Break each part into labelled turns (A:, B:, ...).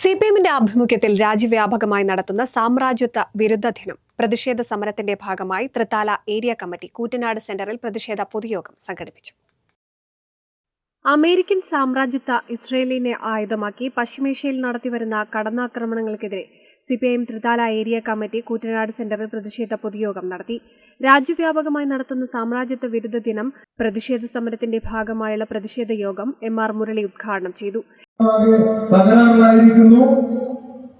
A: C P എമ്മിന്റെ ആഭിമുഖ്യത്തിൽ രാജ്യവ്യാപകമായി നടത്തുന്ന സാമ്രാജ്യത്വ വിരുദ്ധ ദിനം. പ്രതിഷേധ സമരത്തിന്റെ ഭാഗമായി തൃത്താല ഏരിയ കമ്മിറ്റി കൂറ്റനാട് സെന്ററിൽ പ്രതിഷേധ പൊതുയോഗം സംഘടിപ്പിച്ചു. അമേരിക്കൻ സാമ്രാജ്യത്വ ഇസ്രയേലിനെ ആയുധമാക്കി പശ്ചിമേഷ്യയിൽ നടത്തിവരുന്ന കടന്നാക്രമണങ്ങൾക്കെതിരെ C P Thrithala area committee Koottanad സെന്ററിൽ പ്രതിഷേധ പൊതുയോഗം നടത്തി. രാജ്യവ്യാപകമായി നടത്തുന്ന സാമ്രാജ്യത്വ വിരുദ്ധ ദിനം പ്രതിഷേധ സമരത്തിന്റെ ഭാഗമായുള്ള പ്രതിഷേധ യോഗം എം ആർ മുരളി ഉദ്ഘാടനം ചെയ്തു.
B: തകരാറിലായിരിക്കുന്നു.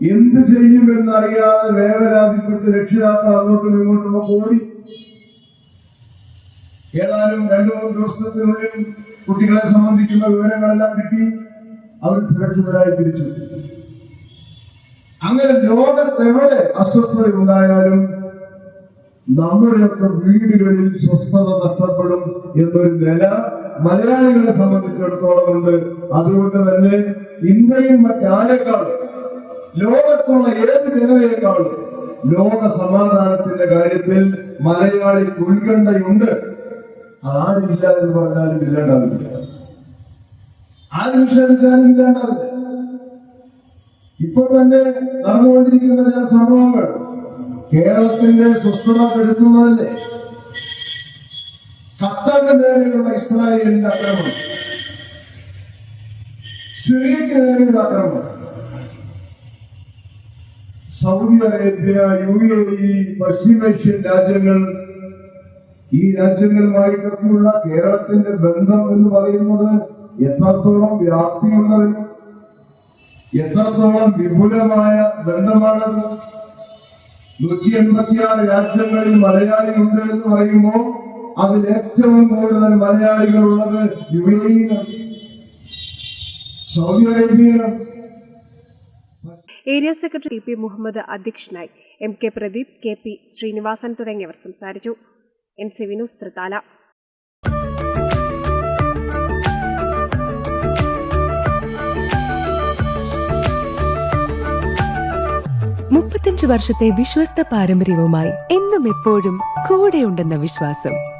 B: എന്ത് ചെയ്യുമെന്നറിയാതെ വേവലാതിപ്പെട്ട് രക്ഷിതാക്കൾ അങ്ങോട്ടും ഇങ്ങോട്ടും ഓടി. ഏതായാലും രണ്ടു മൂന്ന് ദിവസത്തിനുള്ളിൽ കുട്ടികളെ സംബന്ധിക്കുന്ന വിവരങ്ങളെല്ലാം കിട്ടി. അവർ സുരക്ഷിതരായി തിരിച്ചു. അങ്ങനെ ലോകത്തെവിടെ അസ്വസ്ഥത ഉണ്ടായാലും നമ്മുടെയൊക്കെ വീടുകളിൽ സ്വസ്ഥത നഷ്ടപ്പെടും എന്നൊരു നില മലയാളികളെ സംബന്ധിച്ചിടത്തോളം ഉണ്ട്. അതുകൊണ്ട് തന്നെ ഇന്ത്യയും മറ്റാരെക്കാളും ലോകത്തുള്ള ഏത് ജനതയെക്കാളും ലോക സമാധാനത്തിന്റെ കാര്യത്തിൽ മലയാളി ഉത്കണ്ഠയുണ്ട്. ആരില്ല എന്ന് പറഞ്ഞാലും ഇല്ലാണ്ടാവില്ല. ആര് നിഷേധിച്ചാലും ഇല്ലാണ്ടാവില്ല. ഇപ്പൊ തന്നെ നടന്നുകൊണ്ടിരിക്കുന്ന ചില സംഭവങ്ങൾ കേരളത്തിന്റെ സ്വസ്ഥത കെടുത്തുന്നതല്ലേ? ഖത്തറിന് നേരെയുള്ള ഇസ്രായേലിന്റെ ആക്രമണം. സിറിയക്ക് നേരെയുള്ള ആക്രമണം. Saudi Arabia U A E പശ്ചിമേഷ്യൻ രാജ്യങ്ങൾ ഈ രാജ്യങ്ങളുമായിട്ടൊക്കെയുള്ള കേരളത്തിന്റെ ബന്ധം എന്ന് പറയുന്നത് എത്രത്തോളം വ്യാപ്തിയുള്ളത് എത്രത്തോളം വിപുലമായ ബന്ധമാണത് നൂറ്റി എൺപത്തിയാറ് രാജ്യങ്ങളിൽ മലയാളികളുണ്ട് എന്ന് പറയുമ്പോൾ അതിൽ ഏറ്റവും കൂടുതൽ മലയാളികൾ ഉള്ളത് യു എയിലാണ് സൗദി അറേബ്യയിലാണ്.
A: ഏരിയ സെക്രട്ടറി പി മുഹമ്മദ് അധ്യക്ഷനായി M K Pradeep K P Sreenivasan തുടങ്ങിയവർ സംസാരിച്ചു. N C Vinoos Thrithala.
C: മുപ്പത്തഞ്ചു വർഷത്തെ വിശ്വസ്ത പാരമ്പര്യവുമായി എന്നും എപ്പോഴും കൂടെയുണ്ടെന്ന വിശ്വാസം.